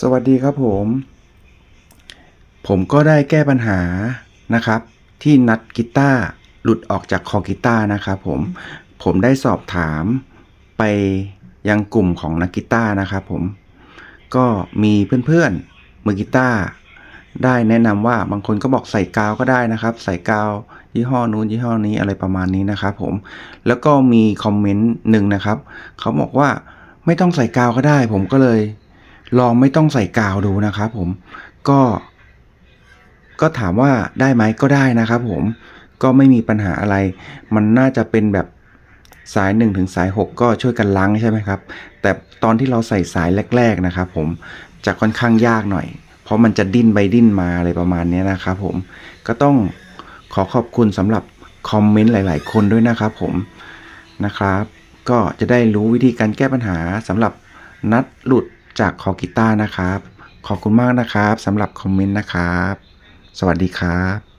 สวัสดีครับผม ผมก็ได้แก้ปัญหานะครับ ที่นัดกีตาร์หลุดออกจากคอกีตาร์นะครับผมผมได้สอบถามไปยังกลุ่มของนักกีตาร์นะครับผมก็มีเพื่อนๆมือกีตาร์ได้แนะนำว่าบางคนก็บอกใส่กาวก็ได้นะครับ ใส่กาวยี่ห้อนู้นยี่ห้อนี้อะไรประมาณนี้นะครับผมแล้วก็มีคอมเมนต์หนึ่งนะครับเขาบอกว่าไม่ต้องใส่กาวก็ได้ ผมก็เลย ลองไม่ต้องใส่กาวดูนะครับผมก็ ก็ถามว่าได้ไหมก็ได้นะครับผมก็ไม่มีปัญหาอะไร มันน่าจะเป็นแบบสาย1ถึงสาย 6 ก็ช่วยกันล้างใช่ไหมครับ แต่ตอนที่เราใส่สายแรก ๆนะครับผมจะค่อนข้างยากหน่อย เพราะมันจะดิ้นไปดิ้นมาอะไรประมาณนี้นะครับผมก็ต้องขอขอบคุณสำหรับคอมเมนต์หลาย ๆ คนด้วยนะครับผมนะครับ ก็จะได้รู้วิธีการแก้ปัญหาสำหรับนัดหลุด จากคอกีตาร์นะครับ ขอบคุณมากนะครับสำหรับคอมเมนต์นะครับ สวัสดีครับ